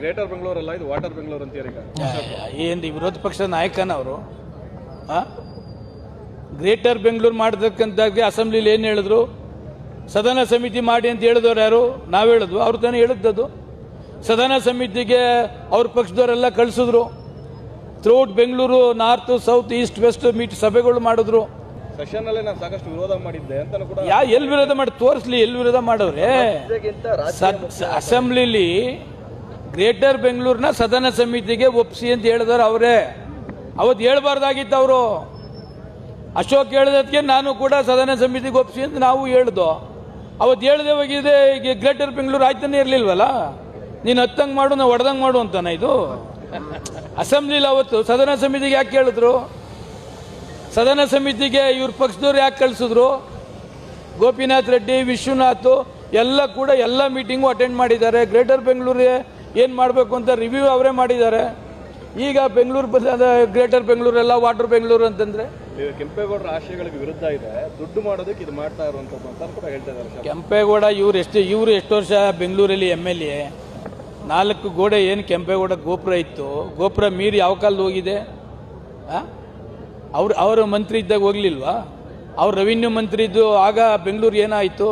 Greater ಬೆಂಗಳೂರಲ್ಲ ಇದು water Bengaluru ಅಂತೀರಿ ಈಗ. ಏನು ವಿರೋಧ ಪಕ್ಷದ ನಾಯಕನ ಅವರು? ಗ್ರೇಟರ್ ಬೆಂಗಳೂರು ಮಾಡತಕ್ಕಂಥದ್ದು ಅಸೆಂಬ್ಲಿಲಿ ಏನು ಹೇಳಿದ್ರು? ಸದನ ಸಮಿತಿ ಮಾಡಿ ಅಂತ ಹೇಳಿದವ್ರು ಯಾರು? ನಾವು ಹೇಳಿದ್ವು. ಅವ್ರು ತಾನೇ ಹೇಳಿದ್ದದು ಸದನ ಸಮಿತಿಗೆ ಅವ್ರ ಪಕ್ಷದವರೆಲ್ಲ ಕಳಿಸಿದ್ರು. Throughout Bengaluru north south east west meet ಸಭೆಗಳು ಮಾಡಿದ್ರು. ಸೆಷನ್ ಅಲ್ಲೇ ನಾನು ಸಾಕಷ್ಟು ವಿರೋಧ ಮಾಡಿದ್ದೆ ಅಂತ ಕೂಡ ಯಾ ಎಲ್ಲಿ ವಿರೋಧ ಮಾಡಿ ತೋರಿಸ್ಲಿ ಎಲ್ಲಿ ವಿರೋಧ ಮಾಡವ್ರೆ ಅಸೆಂಬ್ಲಿಲಿ ಗ್ರೇಟರ್ ಬೆಂಗಳೂರಿನ ಸದನ ಸಮಿತಿಗೆ ಒಪ್ಸಿ ಅಂತ ಹೇಳಿದಾರೆ ಅವರೇ. ಅವತ್ತು ಹೇಳ್ಬಾರ್ದಾಗಿತ್ತು ಅವರು ಅಶೋಕ್ ಹೇಳಿದಕ್ಕೆ ನಾನು ಕೂಡ ಸದನ ಸಮಿತಿಗೆ ಒಪ್ಸಿ ಅಂತ ನಾವು ಹೇಳ್ದು. ಅವತ್ತು ಹೇಳ್ದೆ ಹೋಗಿದೆ ಈಗ ಗ್ರೇಟರ್ ಬೆಂಗಳೂರು ಆಯ್ತಾನೆ ಇರಲಿಲ್ವಲ್ಲ? ನೀನು ಹತ್ತಂಗೆ ಮಾಡು ನಾವು ಹೊಡೆದಂಗೆ ಮಾಡು ಅಂತಾನೆ ಇದು? ಅಸೆಂಬ್ಲಿಲಿ ಅವತ್ತು ಸದನ ಸಮಿತಿಗೆ ಯಾಕೆ ಕೇಳಿದ್ರು? ಸದನ ಸಮಿತಿಗೆ ಇವ್ರ ಪಕ್ಷದವ್ರು ಯಾಕೆ ಕಳಿಸಿದ್ರು? ಗೋಪಿನಾಥ್ ರೆಡ್ಡಿ, ವಿಶ್ವನಾಥ್ ಎಲ್ಲ ಕೂಡ ಎಲ್ಲ ಮೀಟಿಂಗು ಅಟೆಂಡ್ ಮಾಡಿದ್ದಾರೆ. ಗ್ರೇಟರ್ ಬೆಂಗಳೂರಿಗೆ ಏನು ಮಾಡಬೇಕು ಅಂತ ರಿವ್ಯೂ ಅವರೇ ಮಾಡಿದ್ದಾರೆ. ಈಗ ಬೆಂಗಳೂರು ಗ್ರೇಟರ್ ಗ್ರೇಟರ್ ಬೆಂಗಳೂರೆಲ್ಲ ವಾಟರ್ ಬೆಂಗಳೂರು ಅಂತಂದ್ರೆ. ಕೆಂಪೇಗೌಡರ ಆಶಯಗಳಿಗೆ ವಿರುದ್ಧ ಇದೆ. ದುಡ್ಡು ಮಾಡೋದಕ್ಕೆ ಇದು ಮಾಡ್ತಾ ಇರುವಂತದ್ದು ಅಂತ ಕೂಡ ಹೇಳ್ತಾ ಇದ್ದಾರೆ ಕೆಂಪೇಗೌಡ ಇವ್ರು ಎಷ್ಟು ಇವರು ಎಷ್ಟು ವರ್ಷ ಬೆಂಗಳೂರಲ್ಲಿ ಎಂ ಎಲ್ ಎ ನಾಲ್ಕು ಗೋಡೆ ಏನು ಕೆಂಪೇಗೌಡ ಗೋಪುರ ಇತ್ತು? ಗೋಪುರ ಮೀರಿ ಯಾವ ಕಾಲದ ಹೋಗಿದೆ? ಅವ್ರು ಅವರು ಮಂತ್ರಿ ಇದ್ದಾಗ ಹೋಗ್ಲಿಲ್ವಾ? ಅವ್ರು ರೆವಿನ್ಯೂ ಮಂತ್ರಿ ಇದ್ದು ಆಗ ಬೆಂಗಳೂರು ಏನಾಯಿತು?